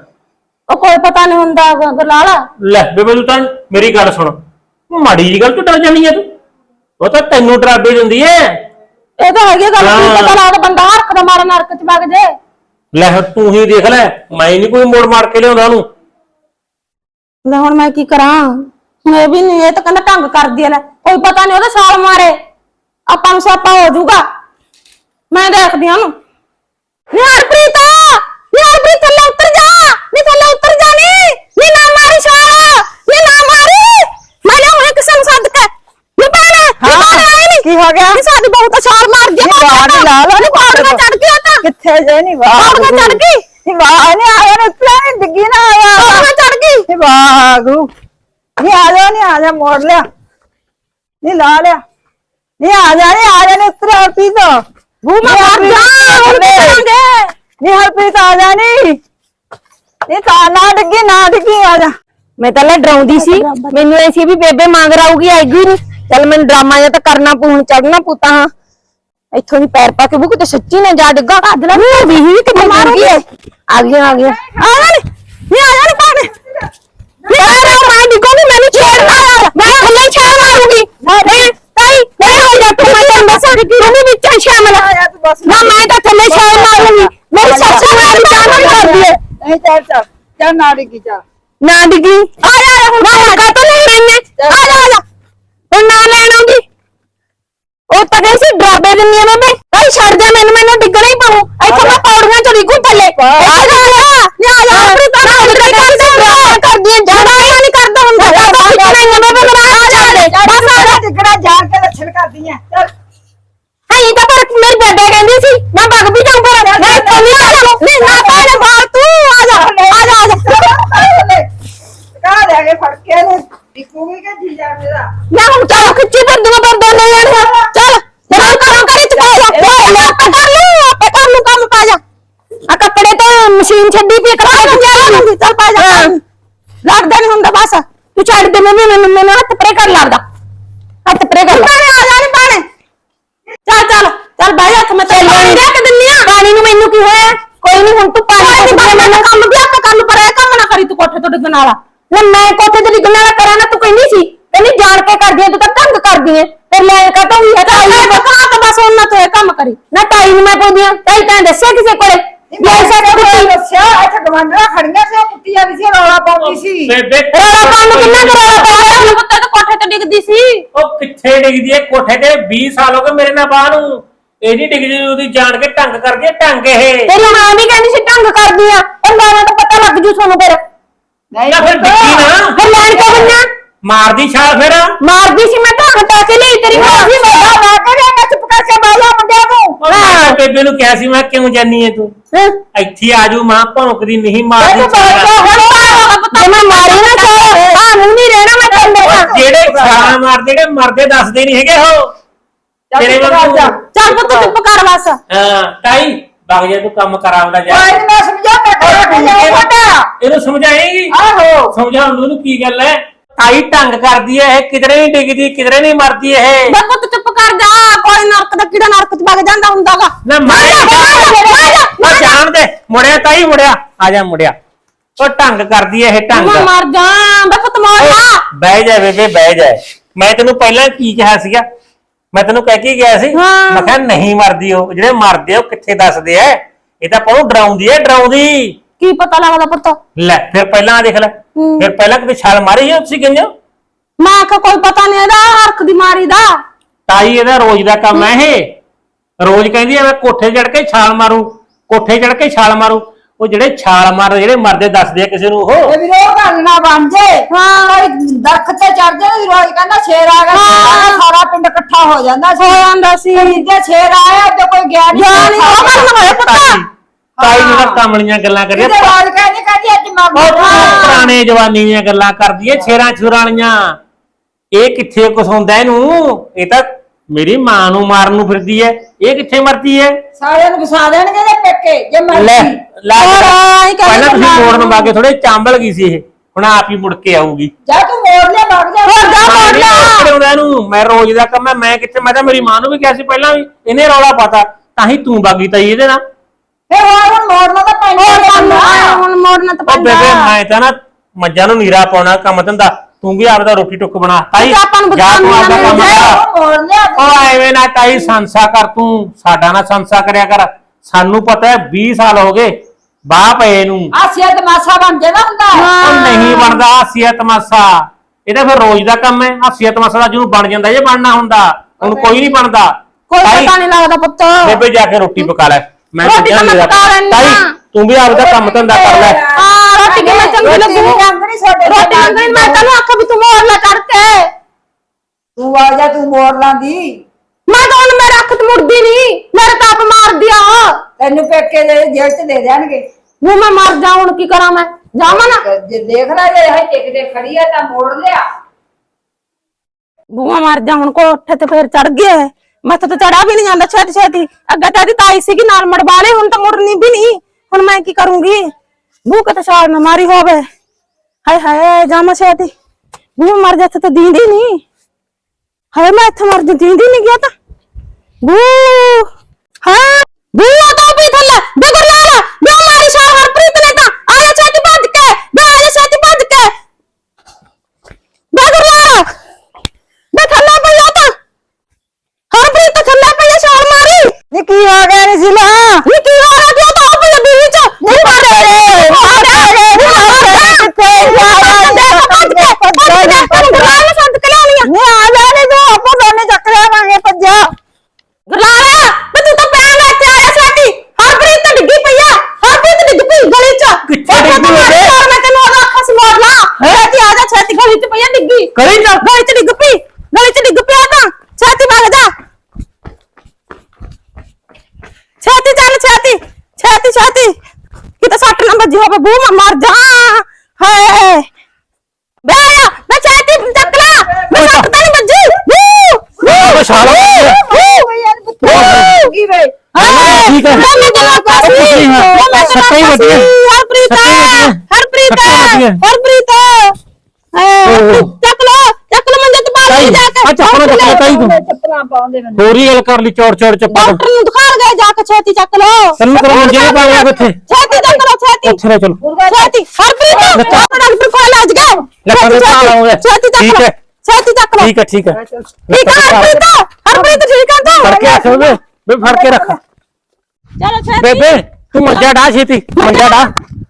ਉਹ ਕੋਈ ਪਤਾ ਨਹੀਂ ਹੁੰਦਾ ਗ- ਲਾ ਲਾ। ਬੇਬੇ ਤੂੰ ਤਾਂ ਮੇਰੀ ਗੱਲ ਸੁਣ। ਮਾੜੀ ਜੀ ਗੱਲ ਤੂੰ ਡਰ ਜਾਣੀ ਐ ਤੂੰ? ਉਹ ਤਾਂ ਤੈਨੂੰ ਡਰਾਬੇ ਦਿੰਦੀ ਐ। ਇਹ ਤਾਂ ਹੈਗੀ ਗੱਲ ਕੀ ਹਾਂ। ਪਤਾ ਲੱਗਦਾ ਬੰਦਾ ਹਰਖ ਦਾ ਮਾਰਨ ਨਰਕ ਚ ਵਗ ਜੇ। ਲੈ ਹੁਣ ਤੂੰ ਹੀ ਦੇਖ ਲੈ ਮੈਂ ਨਹੀਂ ਕੋਈ ਮੋੜ ਮਾਰ ਕੇ ਲਿਆਉਂਦਾ ਉਹਨੂੰ। ਲੈ ਹੁਣ ਮੈਂ ਕੀ ਕਰਾਂ? ਹੁਣ ਇਹ ਵੀ ਨਹੀਂ ਇਹ ਤਾਂ ਕਹਿੰਦਾ ਢੰਗ ਕਰਦੀ ਐ ਲੈ। ਕੋਈ ਪਤਾ ਨਹੀਂ ਉਹਦਾ ਸਾਲ ਮਾਰੇ। ਆਪਾਂ ਨੂੰ ਸਿਆਪਾ ਹੋ ਜਾਊਗਾ। ਮੈਂ ਦੇਖਦੀ ਹਾਂ ਉਹਨੂੰ। ਨੀ ਹਰਪ੍ਰੀਤ ਨੀ ਹਰਪ੍ਰੀਤ ਥੱਲੇ ਉਤਰ ਜਾ ਨੀ ਥੱਲੇ ਉਤਰ ਜਾ ਨੀ ਨੀ ਨਾ ਮਾਰੀ ਛਾਲ ਨੀ ਨਾ ਮਾਰੀ ਮੈਂ ਲਿਆ ਹੁਣੇ ਕਿਸੇ ਨੂੰ ਸੱਦ ਕੇ ਨੀ ਬਾਣ ਹਾਂ ਕੀ ਹੋ ਗਿਆ ਨੀ ਸਾਡੀ ਬਹੁਤ ਛਾਲ ਮਾਰ ਗਿਆ ਨੀ ਬਾਹਰ ਨੀ ਲਾ ਲਾ ਨੀ ਬਾਹਰ ਬਾਹਰ ਚੜ ਗਿਆ ਤਾਂ ਕਿੱਥੇ ਜੇ ਨਹੀਂ ਵਾਹ ਬਾਹਰ ਚੜ ਗਈ ਨੀ ਵਾਹ ਨੇ ਆਇਆ ਨੇ ਉੱਤੇ ਡਿੱਗੀ ਨਾ ਆਇਆ ਬਾਹਰ ਚੜ ਗਈ ਨੀ ਵਾਗੂ ਨੀ ਆ ਜਾ ਨੀ ਆ ਜਾ ਮੋੜ ਲਿਆ ਨੀ ਲਾ ਲਿਆ ਨੀ ਆ ਜਾ ਨੀ ਆ ਜਾ ਨੀ ਉਤਰ ਹਰਪ੍ਰੀਤ ਬੂ ਮੈਂ ਮਰ ਜਾ ਹੁਣ ਕੀ ਕਰਾਂਗੇ ਨੀ ਹਰਪ੍ਰੀਤ ਆ ਜਾ ਨੀ ਨੀ ਤਾਂ ਨਾ ਡਿੱਗੀ ਨਾ ਡਿੱਗੀ ਆ ਜਾ ਮੈਂ ਤਾਂ ਲੈ ਡਰਾਉਂਦੀ ਸੀ ਮੈਨੂੰ ਐ ਸੀ ਵੀ ਬੇਬੇ ਮੰਗ ਰਾਊਗੀ ਆਏਗੀ ਨਹੀਂ ਚੱਲ ਮੈਨੂੰ ਡਰਾਮਾ ਜਾਂ ਤਾਂ ਕਰਨਾ ਪਊ ਹੁਣ ਚੜਨਾ ਪੁੱਤਾ ਹਾਂ ਇੱਥੋਂ ਦੀ ਪੈਰ ਪਾ ਕੇ ਬੁੱਕ ਤੇ ਸੱਚੀ ਨਾ ਜਾ ਡਿੱਗਾ ਕੱਢ ਲੈ ਵੀ ਹੀ ਕਿੱਥੇ ਮਾਰੂਗੀ? ਆ ਗਿਆ ਆ ਗਿਆ ਆ ਜਾ ਨੀ ਨੀ ਆ ਜਾ ਨੀ ਪਾਣੇ ਨੀ ਆ ਜਾ ਮੈਂ ਡਿੱਗੂਗੀ ਮੈਨੂੰ ਛੇੜਦਾ ਯਾਰ ਮੈਂ ਥੱਲੇ ਛਾਲ ਮਾਰੂਗੀ। ਨਹੀਂ ਤਾਈ ਨਹੀਂ ਹੋ ਜਾ ਤੂੰ ਮੈਂ ਤੈਨੂੰ ਦੱਸਾਂ ਕਿ ਤੂੰ ਵੀ ਵਿੱਚ ਸ਼ਾਮਲ ਆ ਤੂੰ ਬਸ ਨਾ ਮੈਂ ਤਾਂ ਥੱਲੇ ਛਾਲ ਮਾਰੂਗੀ। ਮੇਰੀ ਸੱਸ ਮੇਰੀ ਜਾਨ ਨਹੀਂ ਕਰਦੀ ਹੈ। ਨਹੀਂ ਚੱਲ ਚੱਲ ਚੱਲ ਨਾ ਡਿੱਗੀ ਚੱਲ। ਨਾ ਡਿੱਗੀ। ਆ ਜਾ ਹੁਣ ਮੈਂ ਕਾ ਤਾਂ ਨਹੀਂ ਰਹਿਣੇ ਆ ਜਾ ਆ ਜਾ। ਹੁਣ ਨਾ ਲੈਣ ਆਉਂਦੀ। ਉਹ ਤਾਂ ਕਹਿੰਦੀ ਸੀ ਡਰਾਬੇ ਦਿੰਨੀ ਆ ਮੈਂ ਭਾਈ ਛੱਡ ਦੇ ਮੈਨੂੰ ਮੈਨੂੰ ਡਿੱਗਣਾ ਹੀ ਪਊ। ਇੱਥੇ ਮੈਂ ਪੌੜੀਆਂ ਚ ਡਿੱਗੂ ਥੱਲੇ। ਆ ਲੂੰਗੀ ਚੱਲ ਪਾ ਜਾ। ਲੜਦਾ ਨਹੀਂ ਹੁੰਦਾ ਬਸ। ਤੂੰ ਛੱਡ ਦੇ ਮੰਮੀ ਮੈਨੂੰ ਮੈਨੂੰ ਹੱਥ ਪਰੇ ਕਰ ਲੜਦਾ। ਹੱਥ ਪਰੇ ਕਰ ਲੜਦਾ ਆ ਜਾ ਪਾਣੇ ਚੱਲ ਚੱਲ ਚੱਲ ਬਾਈ ਹੱਥ ਮੈਂ ਤੇਰੇ ਲਈ ਰੱਖ ਦਿੰਨੀ ਆ। ਪਾਣੀ ਨੂੰ ਮੈਨੂੰ ਕੀ ਹੋਇਆ? ਕੋਈ ਨਹੀਂ ਹੁਣ ਤੂੰ ਪਾਣੀ ਦੇ ਬਸ ਮੈਂ ਕੰਮ ਵੀ ਆਪੇ ਕੰਮ ਪਰ ਕੰਮ ਨਾ ਕਰੀ ਤੂੰ ਕੋਠੇ ਤੋਂ ਡਿੱਗਣ ਵਾਲਾ। ਨਾ ਮੈਂ ਕੋਠੇ ਤੋਂ ਡਿੱਗਣ ਵਾਲਾ ਕਰਾਂ ਨਾ ਤੂੰ ਕਹਿੰਦੀ ਸੀ। ਕਹਿੰਦੀ ਜਾਣ ਕੇ ਕਰਦੀ ਤੂੰ ਤਾਂ ਤੰਗ ਕਰਦੀ ਐ ਫਿਰ ਮੈਂ ਕਹਤਾ ਵੀ ਹੈ ਤਾਂ ਬਸ ਉਹਨਾਂ ਤੋਂ ਇਹ ਕੰਮ ਕਰੀ। ਨਾ ਤਾਈ ਨੂੰ ਮੈਂ ਕਹਿੰਦੀ ਆ ਤਾਈ ਤਾਂ ਦੱਸਿਆ ਕਿਸੇ ਕੋਲੇ? ਵੀ ਐਸਾ ਕੁੱਤੀ ਦੱਸਿਆ ਇੱਥੇ ਗਵਾਂਢਣਾ ਖੜੀਆਂ ਸੀ ਉਹ ਕੁੱਤੀ ਜਾਂਦੀ ਸੀ ਰੌਲਾ ਪਾਉਂਦੀ ਸੀ। ਬੇਬੇ ਰੌਲਾ ਪਾਉਣ ਨੂੰ ਕਿੰਨਾ ਕੁ ਰੌਲਾ ਪਾਇਆ? ਉਹਨੂੰ ਪੁੱਤਾਂ ਤਾਂ ਕੋਠੇ ਤੇ ਡਿੱਗਦੀ ਸੀ। ਉਹ ਕਿੱਥੇ ਡਿੱਗਦੀ ਏ ਕੋਠੇ ਤੇ 20 ਸਾਲ ਹੋ ਗਏ ਮੇਰੇ ਨਾਲ ਬਾਹਰ ਨੂੰ। ਇਹ ਨਹੀਂ ਡਿੱਗਦੀ ਉਹਦੀ ਜਾਣ ਕੇ ਢੰਗ ਕਰਦੀ ਏ ਢੰਗ ਇਹ। ਤੇਰੀ ਮਾਂ ਵੀ ਕਹਿੰਦੀ ਸੀ ਢੰਗ ਕਰਦੀ ਆ। ਉਹ ਮਾਂ ਤਾਂ ਪਤਾ ਲੱਗ ਜੂ ਤੁਹਾਨੂੰ ਫਿਰ। ਨਹੀਂ ਜਾਂ ਫਿਰ ਡਿੱਗੀ ਨਾ। ਫਿਰ ਲੈਣ ਕੋ ਬੰਨਾ ਮਾਰਦੀ ਛਾਲ ਫਿਰ। ਮਾਰਦੀ ਸੀ ਮੈਂ ਤਾਂ ਹਟਾ ਲਈ ਤੇਰੀ ਮਾਂ ਮੈਂ। ਮੈਂ ਲਾ ਕੇ ਮੈਂ ਕਰਕੇ ਬਾਲਾ ਮੁੰਡਿਆਂ ਨੂੰ? ਮੈਂ ਬੇਬੇ ਨੂੰ ਕਿਹਾ ਸੀ ਮੈਂ ਕਿਉਂ ਜਾਨੀ ਏ ਤੂੰ? ਹਾਂ? ਇੱਥੇ ਆਜੂ ਮਾਂ ਭੌਂਕਦੀ ਨਹੀਂ ਮਾਰਦੀ ਇਹ ਤਾਂ ਛਾਲ। ਹੁਣ ਪਾਰ ਪਤਾ। ਮੈਂ ਮਾਰੀ ਨਾ ਚਾਹ ਹਾਂ ਨੂੰ ਨਹੀਂ ਰਹਿਣਾ ਮੈਂ ਤੈਨੂੰ ਦੱਸਾਂ ਜਿਹੜੇ ਛਾਲਾਂ ਮਾਰਦੇ ਜਿਹੜੇ ਮਰਦੇ ਦੱਸਦੇ ਨਹੀਂ ਹੈਗੇ ਉਹ। ਤੇਰੇ ਵਾਂਗੂ। ਚੱਲ ਪੁੱਤ ਚੁੱਪ ਕਰ ਬਸ। ਹਾਂ ਤਾਈ ਬਗ ਜਾ ਤੂੰ ਕੰਮ ਕਰਾਉਂਦਾ ਜਾ ਕੋਈ ਨੀ ਮੈਂ ਸਮਝਾ ਮੈਂ ਕਰਾ ਕੇ ਜਾਉਂ ਫਟਾ ਇਹਨੂੰ ਸਮਝਾਏਗੀ? ਆਹੋ। ਸਮਝਾਉਣ ਨੂੰ ਕੀ ਗੱਲ ਹੈ ਤਾਈ ਢੰਗ ਕਰਦੀ ਹੈ ਇਹ ਕਿਧਰੇ ਨਹੀਂ ਡਿੱਗਦੀ ਕਿਧਰੇ ਨਹੀਂ ਮਰਦੀ ਇਹ। ਬੇ ਪੁੱਤ ਚੁੱਪ ਕਰ ਜਾ ਕੋਈ ਨਰਕ ਦਾ ਕੀੜਾ ਨਰਕ ਚ ਵਗ ਜਾਂਦਾ ਹੁੰਦਾਗਾ। ਨਾ ਮੈਂ ਉਹ ਜਾਣ ਦੇ ਮੁੜਿਆ ਤਾਈ ਮੁੜਿਆ। ਆ ਜਾ ਮੁੜਿਆ। ਉਹ ਢੰਗ ਕਰਦੀ ਹੈ ਇਹ ਢੰਗ ਮੈਂ ਮਰ ਜਾ ਬੇ ਪੁੱਤ ਜਾ ਬਹਿ ਜਾ ਬੇਬੇ ਬਹਿ ਜਾ। ਮੈਂ ਤੈਨੂੰ ਪਹਿਲਾਂ ਕੀ ਕਿਹਾ ਸੀਗਾ? ਮੈਂ ਤੈਨੂੰ ਕਹਿ ਕੇ ਗਿਆ ਸੀ। ਮੈਂ ਕਿਹਾ ਨਹੀਂ ਮਰਦੀ ਉਹ। ਜਿਹੜੇ ਮਰਦੇ ਉਹ ਕਿੱਥੇ ਦੱਸਦੇ ਐ? ਇਹ ਤਾਂ ਪਾਉ ਡਰਾਉਂਦੀ ਐ ਡਰਾਉਂਦੀ। ਕੀ ਪਤਾ ਲੱਗਦਾ ਪੁੱਤ? ਲੈ ਫਿਰ ਪਹਿਲਾਂ ਆਹ ਦੇਖ ਲੈ। ਹੂੰ। ਫਿਰ ਪਹਿਲਾਂ ਕਿਤੇ ਛਾਲ ਮਾਰੀ ਹੈ ਤੁਸੀਂ ਕਹਿੰਦੇ ਹੋ ਮੈਂ ਕਿਹਾ ਕੋਈ ਪਤਾ ਨਹੀਂ ਇਹਦਾ ਹਰਖ ਦੀ ਮਾਰੀ ਦਾ। ਤਾਈ ਇਹਦਾ ਰੋਜ਼ ਦਾ ਕੰਮ ਹੈ ਇਹ। ਰੋਜ਼ ਕਹਿੰਦੀ ਐ ਮੈਂ ਕੋਠੇ ਚੜ ਕੇ ਛਾਲ ਮਾਰੂ ਕੋਠੇ ਚੜ ਕੇ ਛਾਲ ਮਾਰੂ। ਉਹ ਜਿਹੜੇ ਛਾਲ ਮਾਰ ਜਿਹੜੇ ਮਰਦੇ ਦੱਸਦੇ ਆ ਕਿਸੇ ਨੂੰ ਉਹ। ਇਹ ਵੀ ਰੋਹ ਗੱਲ ਨਾ ਬਣ ਜੇ। ਹਾਂ। ਕੋਈ ਦਰਖਤ ਤੇ ਚੜ ਜਾਏ ਰੋਜ਼ ਕਹਿੰਦਾ ਸ਼ੇਰ ਆ ਗਿਆ ਸ਼ੇਰ ਆ ਗਿਆ, ਸਾਰਾ ਪਿੰਡ ਇਕੱਠਾ ਹੋ ਜਾਂਦਾ ਸੀ। ਹੋ ਜਾਂਦਾ ਸੀ। ਜਿੱਦੇ ਸ਼ੇਰ ਆਇਆ ਤੇ ਕੋਈ ਗਿਆ ਨਹੀਂ ਗਿਆ ਨੀ, ਉਹ ਕਰਨ ਹੋਇਆ ਪੁੱਤ। ਤਾਈ ਤਾਈ ਨੂੰ ਤਾਂ। ਕਮਲੀਆਂ ਗੱਲਾਂ ਕਰੀਏ ਇਹਦੇ ਬਾਅਦ ਕਹਿੰਦੀ ਕਹਿੰਦੀ ਅੱਜ ਉਹ ਮਰ ਤੂੰ ਪੁਰਾਣੇ ਜਵਾਨੀ ਦੀਆਂ ਗੱਲਾਂ ਕਰਦੀ ਏ ਛੇਰਾਂ ਛੁਰਾਂ ਵਾਲੀਆਂ। ਇਹ ਕਿੱਥੇ ਹੁੰਦਾ ਇਹਨੂੰ? ਇਹ ਤਾਂ ਮੇਰੀ ਮਾਂ ਨੂੰ ਮਾਰਨ ਨੂੰ ਫਿਰਦੀ ਏ ਇਹ ਕਿੱਥੇ ਮਰਦੀ ਏ ਸਾਰਿਆਂ ਨੂੰ ਵਸਾ ਦੇਣਗੇ ਤੇ ਪੇਕੇ ਜੇ ਲੈ ਮਰਦੀ। ਲੈ ਹੋਰ ਕਹਿੰਦੇ ਪਹਿਲਾਂ ਤੁਸੀਂ ਗੱਲਾਂ ਮੋੜਨ ਵਾਗੇ ਥੋੜੇ ਚਾਂਬਲ ਗਈ ਸੀ ਇਹ। ਹੁਣ ਆਪ ਹੀ ਮੁੜ ਕੇ ਆਊਗੀ। ਜਾ ਤੂੰ ਮੋੜ ਲਿਆ ਵਗ ਜਾ। ਹੋਰ ਜਾ। ਮੈਂ ਮੋੜ ਲਿਆ। ਮੋੜ ਕੇ ਆਉਂਦਾ ਇਹਨੂੰ। ਮੈਂ ਰੋਜ਼ ਦਾ ਕੰਮ ਹੈ ਮੈਂ ਕਿੱਥੇ ਮੈਂ ਤਾਂ ਮੇਰੀ ਮਾਂ ਨੂੰ ਵੀ ਕਿਹਾ ਸੀ ਪਹਿਲਾਂ ਵੀ ਇਹਨੇ ਰੌਲਾ ਪਾਤਾ। ਤਾਂ ਹੀ ਤੂੰ ਬਾਗੀ ਤਾਈ ਇਹਦੇ ਨਾਲ। ਫੇ ਹੋਰ ਹੁਣ ਮੋੜਨਾ ਤਾਂ ਪੈਂਦਾ ਹੋਰ ਹੀ ਕੰਮ ਪੈਂਦਾ। ਆਇਆ ਹੁਣ ਮੋੜਨਾ ਤਾਂ ਉਹ ਬੇਬੇ ਪੈਂਦਾ। ਮੈਂ ਤਾਂ ਨਾ ਮੱਝਾਂ ਨੂੰ ਨੀਰਾ ਪਾਉਣਾ ਕੰਮ ਧੰਦਾ। ਤੂੰ ਵੀ ਆਪਦਾ ਰੋਟੀ ਟੁੱਕ ਬਣਾ। ਤਾਈ ਤੇ ਆਪਾਂ ਨੂੰ ਤੂੰ ਆਪਦਾ ਕੰਮ ਕਰ। ਉਹ ਐਵੇਂ ਤਾਈ ਸੰਸਾ ਕਰ ਤੂੰ। ਸਾਡਾ ਨਾ ਸੰਸਾ ਕਰਿਆ ਕਰ। ਸਾਨੂੰ ਪਤਾ ਹੈ 20 ਸਾਲ ਹੋ ਗਏ। ਬਾਹ ਪਏ ਨੂੰ ਆ ਸਿਹਤ ਮਾਸਾ ਬਣ ਜਾਣਾ ਹੁੰਦਾ। ਉਹ ਨਹੀਂ ਬਣਦਾ ਹਾਸੀਆ ਤਮਾਸਾ। ਇਹਦਾ ਫਿਰ ਰੋਜ਼ ਦਾ ਕੰਮ ਹੈ। ਹਾਸੀਆ ਤਮਾਸਾ ਦਾ ਜਿਹਨੂੰ ਬਣ ਜਾਂਦਾ ਜੇ ਬਣਨਾ ਹੁੰਦਾ। ਹੁਣ ਕੋਈ ਨਹੀਂ ਬਣਦਾ। ਕੋਈ ਤਾਈ, ਪਤਾ ਨਹੀਂ ਲੱਗਦਾ ਪੁੱਤ। ਬੇਬੇ ਜਾ ਕੇ ਰੋਟੀ ਪਕਾ ਲੈ। ਮੈਂ ਰੋਟੀ ਤਾਂ ਮੈਂ ਮੇਰਾ ਪਕਾ ਲੈਂਦੀ ਤਾਈ ਹਾਂ। ਤੂੰ ਵੀ ਆਪਦਾ ਕੰਮ ਧੰਦਾ ਕਰ ਲੈ। ਹਾਂ ਰੋਟੀ ਕਿਵੇਂ ਚੰਗੀ ਰੋਟੀ ਲੱਗੂ। ਨੀ ਲੰਘਣੀ ਸਾਡੇ ਰੋਟੀ ਮੈਂ ਤੈਨੂੰ ਆਖਿਆ ਵੀ ਤੂੰ ਮੋੜ ਲੈ ਕਰਕੇ। ਤੂੰ ਆ ਜਾ ਤੂੰ ਮੋੜ ਲਾਂਦੀ ਮੈਂ ਤਾਂ ਹੁਣ ਮੇਰੇ ਅੱਖ ਤੇ ਮੁੜਦੀ ਨਹੀਂ ਮੇਰੇ ਤਾਂ ਆਪ ਮਾਰਦੀ ਆ। ਤੈਨੂੰ ਪੇਕੇ ਦੇ ਜੇਲ੍ਹ ਚ ਦੇ ਦੇਣਗੇ। ਉਹ ਮੈਂ ਮਰ ਜਾ ਹੁਣ ਕੀ ਕਰਾਂ ਮੈਂ? ਜਾਵਾਂ ਨਾ। ਜੇ ਦੇਖ ਲੈ ਜੇ ਹੈ ਟਿਕਦੇ ਖੜੀ ਆ ਤਾਂ ਮੋੜ ਲਿਆ। ਬੂਆ ਮਰ ਜਾ ਹੁਣ ਕੋਠੇ ਤੇ ਫੇਰ ਚੜ ਗਿਆ ਮੈਂ ਤਾਂ ਚੜਾ ਵੀ ਨਹੀਂ ਜਾਂਦਾ ਛੇਤੀ ਛੇਤੀ ਅੱਗੇ ਤਾਂ ਇਹਦੀ ਤਾਈ ਸੀਗੀ ਨਾਲ ਮੜਵਾ ਲਈ ਹੁਣ ਤਾਂ ਮੁੜਨੀ ਵੀ ਨਹੀਂ ਹੁਣ ਮੈਂ ਕੀ ਕਰੂੰਗੀ ਬੂ ਕਿਤੇ ਛਾਲ ਨਾ ਮਾਰੀ ਹੋਵੇ ਹਾਏ ਹਾਏ ਜਾਮਾ ਛੇਤੀ ਬੂ ਮਰ ਜਾ ਤਾਂ ਦੀਂਦੀ ਨਹੀਂ ਹਾਏ ਮੈਂ ਇੱਥੇ ਮਰ ਜਾ ਦੀਂਦੀ ਨਹੀਂ ਗਿਆ ਤਾਂ ਬੂ ਹਾਂ ਬੂ ਤਾਂ ਵੀ ਥੱਲੇ ਬਗਰ ਲਾ ਬੂ ਮਾਰੀ ਛਾਲ ਹਰਪ੍ਰੀਤ ਨੇ ਤਾਂ ਆ ਜਾ ਛੇਤੀ ਭੱਜ ਕੇ ਬੂ ਆ ਜਾ ਛੇਤੀ ਭੱਜ ਕੇ ਬਗਰ ਲਾ ਮੈਂ ਥੱਲੇ ਪਈ ਆ ਤਾਂ ਹਰਪ੍ਰੀਤ ਤਾਂ ਥੱਲੇ ਪਈ ਆ ਛਾਲ ਮਾਰੀ ਨੀ ਕੀ ਹੋ ਗਿਆ ਨੀ ਜ਼ਿਲਾ ਨੀ ਕੀ ਹੋ ਰਿਹਾ ਜੋ ਤਾਂ ਆਪਣੇ ਬੀਵੀ ਚ ਨਹੀਂ ਮਾਰੇ ਮਾਰੇ ਨਹੀਂ ਮਾਰੇ ਕਿੱਥੇ ਸੱਦ ਕੇ ਲਾਉਣੀ ਨੀ ਆ ਜਾ ਨੀ ਤੂੰ ਆਪਾਂ ਦੋਨੇ ਚੱਕ ਲਿਆਵਾਂਗੇ ਭੱਜਾ ਗਲਾਰਾ ਮੈਂ ਤੂੰ ਤਾਂ ਪੈਣ ਲੈ ਕੇ ਆਇਆ ਸਾਡੀ ਹਰਪ੍ਰੀਤ ਤਾਂ ਡਿੱਗੀ ਪਈ ਆ ਹਰਪ੍ਰੀਤ ਡਿੱਗ ਪਈ ਗਲੀ ਚ ਕਿੱਥੇ ਡਿੱਗੀ ਮੈਂ ਓਏ? ਮੈਂ ਤੈਨੂੰ ਉਹਦਾ ਅੱਖਾਂ ਸੀ ਮੋੜ ਲਾ ਛੇਤੀ ਆ ਜਾ ਛੇਤੀ ਗਲੀ ਚ ਪਈ ਆ ਡਿੱਗੀ ਗਲੀ ਚ? ਗਲੀ ਚ ਡਿੱਗ ਪਈ ਗਲੀ ਚ ਡਿੱਗ ਪਿਆ ਤਾਂ ਛੇਤੀ ਭੱਜ ਜਾ ਛੇਤੀ ਚੱਲ ਛੇਤੀ ਛੇਤੀ ਛੇਤੀ ਕਿਤੇ ਸੱਟ ਨਾ ਵੱਜੀ ਹੋਵੇ ਬੂ ਮੈਂ ਮਰ ਜਾ ਹਾਏ ਬੇ ਮੈਂ ਛੇਤੀ ਚੱਕ ਲਾ ਮੈਂ ਸੱਟ ਤਾਂ ਨਹੀਂ ਵੱਜੀ ਬੂ ਉਹ ਛਾਲ ਕੀ ਵੇ ਠੀਕ ਹੈ। ਮੈਂ ਤੈਨੂੰ ਆਖਿਆ ਸੀ ਕੁਛ ਨਹੀਂ ਹੈ। ਮੈਂ ਤੈਨੂੰ ਸੱਟਾਂ ਹੀ ਆਖਿਆ ਵੱਜੀਆਂ। ਸੀ, ਹਰਪ੍ਰੀਤ ਸੱਟਾਂ ਹੀ ਵੱਜੀਆਂ। ਹਰਪ੍ਰੀਤ ਸੱਟਾਂ ਵੱਜੀਆਂ। ਹਰਪ੍ਰੀਤ ਹਾਏ, ਓਹ। ਚੱਕ ਲੋ ਚੱਕ ਲੋ ਮੰਜੇ ਤੇ ਪਾ ਤਾਈ ਜਾ ਕੇ ਆ ਚੱਪਲਾਂ ਚੱਕ ਤਾਈ ਤੂੰ ਚੱਪਲਾਂ ਪਾਉਂਦੇ ਮੈਨੂੰ। ਹੋਰੀ ਗੱਲ ਕਰ ਲਈ ਚੌੜ ਚੌੜ ਚੱਪਲ। ਡਾਕਟਰ ਨੂੰ ਦਿਖਾਣ ਗਏ ਜਾ ਕੇ ਛੇਤੀ ਚੱਕ ਲਓ। ਤੈਨੂੰ ਕਰਾਂ ਜਿਹੜੇ ਪਾਉਂਗਾ ਕਿੱਥੇ ਛੇਤੀ ਚੱਕ ਲਓ ਛੇਤੀ। ਉੱਥੇ ਨਾ ਚਲੋ। ਛੇਤੀ। ਹਰਪ੍ਰੀਤ ਡਾਕਟਰ ਕੋਲ ਅੱਜ ਗਏ। ਲੱਖਾਂ ਦੇ ਭਾਅ ਲਾਉਂਗੇ। ਛੇਤੀ ਚੱਕ ਠੀਕ ਲਓ। ਹੈ। ਛੇਤੀ ਚੱਕ ਲਓ। ਠੀਕ ਹੈ ਠੀਕ ਹੈ। ਠੀਕ ਹੈ ਹਰਪ੍ਰੀਤ ਹਰਪ੍ਰੀਤ ਠੀਕ ਹੈ ਤੂੰ? ਫੜ ਕੇ ਰੱਖ ਉਹਦੇ ਬੇ ਫੜ ਕੇ ਰੱਖ। ਚਲੋ ਛੇਤੀ। ਬੇਬੇ ਤੂੰ ਮੰਜਾ ਡਾ ਛੇਤੀ। ਮੰਜਾ ਡਾ।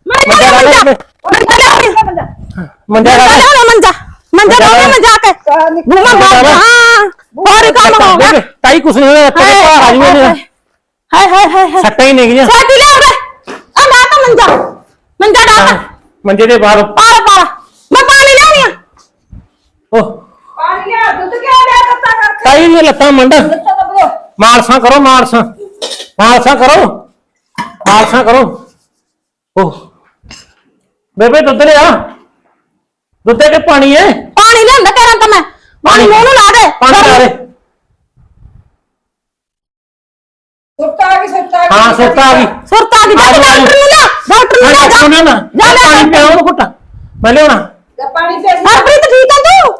ਮੰਜਾ ਡਾ ਲੈ ਬੇ ਮੰਜਾ ਡਾ ਲੈ। ਮੰਜਾ। ਮੰਜਾ ਲਾ ਮੈਂ ਜਾ ਕੇ ਘੁਮਾ ਮਾਰ ਹਾਂ ਹੋਰ ਕੰਮ ਹੋ ਗਿਆ ਬੇਬੇ ਤਾਈ ਕੁਛ ਨਹੀਂ ਹੋਇਆ ਤੇਰੇ ਭਾਅ ਆ ਜੂਏ ਨੇ ਹਾਏ ਹਾਏ ਹਾਏ ਹਾਏ ਸੱਟਾਂ ਹੀ ਨਹੀਂ ਗਈਆਂ ਛੇਤੀ ਲੈ ਉਰੇ ਆ ਲਾ ਤਾ ਮੰਜਾ ਮੰਜਾ ਡਾ ਹਾਂ, ਮੰਜੇ ਦੇ ਬਾਹਰ ਪਾਰ ਪਾਰ ਮੈਂ ਪਾਣੀ ਲਿਆਉਣੀ ਆ ਉਹ ਪਾਣੀ ਲਿਆ ਦੁੱਧ ਕਿਆ ਲਿਆ ਕੱਤਾ ਕਰਕੇ ਤਾਈ ਦੀਆਂ ਲੱਤਾਂ ਮੰਡ ਮਾਲਸਾਂ ਕਰੋ ਮਾਲਸਾਂ ਮਾਲਸਾਂ ਕਰੋ ਮਾਲਸਾਂ ਕਰੋ ਉਹ ਬੇਬੇ ਦੁੱਧ ਲਿਆ ਦੁੱਧ ਦੇ ਕੇ ਪਾਣੀ ਹੈ? ਪਾਣੀ ਲਿਆਂਦਾ ਕਰਾਂ ਤਾਂ ਮੈਂ। ਪਾਣੀ ਮੂੰਹ ਨੂੰ ਲਾ ਦੇ। ਪਾਣੀ ਲਾ ਦੇ। ਸੁੱਤਾ ਆ ਗਈ ਸੁੱਤਾ ਹਾਂ ਸੁੱਤਾ ਆ ਗਈ। ਸੁਰਤਾ ਆ ਗਈ। ਆ ਜਾ, ਆ ਜਾ। ਡਾਕਟਰ ਨੂੰ ਲਿਆ। ਡਾਕਟਰ ਨੂੰ ਲਿਆ ਡਾਕਟਰ ਨੂੰ ਨਾ। ਜਾ ਲੈ ਪਾਣੀ ਉਹਨੂੰ ਘੁੱਟ। ਮੈਂ ਲਿਆਉਣਾ। ਹਰਪ੍ਰੀਤ ਠੀਕ ਹੈ ਤੂੰ?